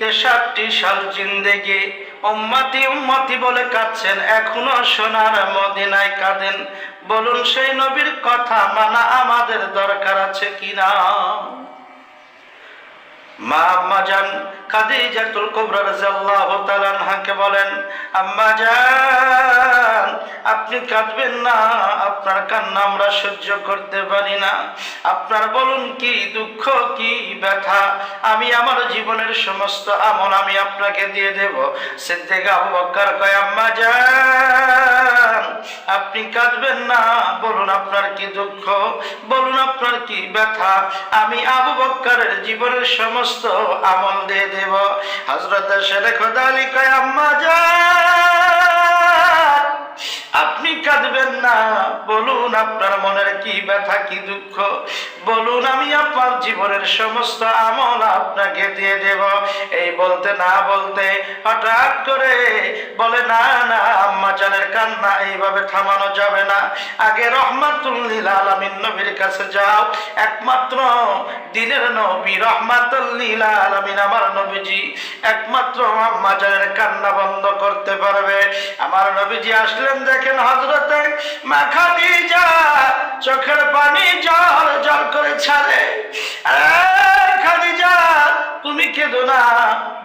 তেষট্টি সাল জিন্দেগি, উম্মাতি উম্মাতি বলে কাঁদছেন, এখনও সোনার মদিনায় কাঁদেন। বলুন, সেই নবীর কথা মানা আমাদের দরকার আছে কিনা? মা আম্মা জান খাদিজাতুল কুবরা রাদিয়াল্লাহু তাআলা আনহাকে বলেন, আম্মা জান, আপনি কাঁদবেন না, আপনার কান্না আমরা সহ্য করতে পারি না। আপনার বলুন কি দুঃখ, কি ব্যথা? আমি আমার জীবনের সমস্ত আমল আমি আপনাকে দিয়ে দেব। সিদ্দিক আবু বকর কয়, আম্মা জান, আপনি কাঁদবেন না, বলুন আপনার কি দুঃখ, বলুন আপনার কি ব্যথা? আমি আবু বক্করের জীবনের সমস্ত আমল দিয়ে দেব। হজরত শেখ খোদালি কয় আম্মা যান বলুন আপনার মনের কি ব্যথা, কি দুঃখ? বলুন আমি আপনার জীবনের সমস্ত আমল আপনাকে দিয়ে দেব। এই বলতে না বলতে হঠাৎ করে বলে, না না, আম্মা জানের কান্না এইভাবে থামানো যাবে না। আগে রহমাতুল্লিল আলামিন নবীর কাছে যাও। একমাত্র দিনের নবী রহমাতুল্লিল আলামিন আমার নবীজি। একমাত্র আম্মা জানের কান্না বন্ধ করতে পারবে। আমার নবীজি আসলেন দেখেন হজরতে মা খাদিজা, চোখের পানি জল জল করে ছাড়ে। খাদিজা, তুমি কেঁদো না,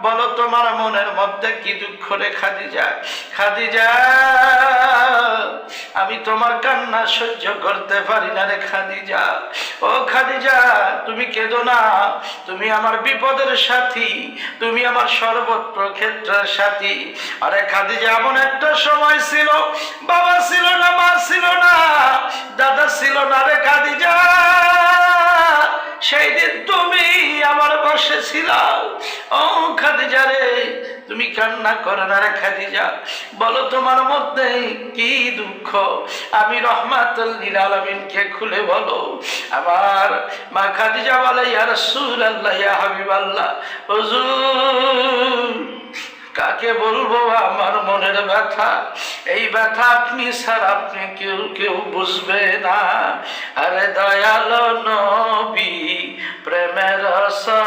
বলো তোমার মনের মধ্যে কি দুঃখ রে খাদিজা? খাদিজা, আমি তোমার কান্না সহ্য করতে পারি না রে খাদিজা। ও খাদিজা, তুমি কেঁদো না, তুমি আমার বিপদের সাথী, তুমি আমার সর্বত্র ক্ষেত্রের সাথী। আরে খাদিজা, এমন একটা সময় ছিল, বাবা ছিল না মা ছিল না দাদা ছিল না রে খাদিজা সেই দিন তুমি আমার বসে ছিল। ও খাদিজা রে, তুমি কান্না করো না রে খাদিজা। বলো তোমার মধ্যে কি দুঃখ? আমি রহমাতুল্লিল আলমিনকে খুলে বলো। আমার মা খাদিজা বলে, ইয়া রাসূলুল্লাহ, ইয়া হাবিবাল্লাহ। হুজুর কাকে বলব, আমার মনের ব্যথা। এই ব্যথা আপনি স্যার আপনি কেউ কেউ বুঝবে না। আরে দয়াল নবী, প্রেমের রসা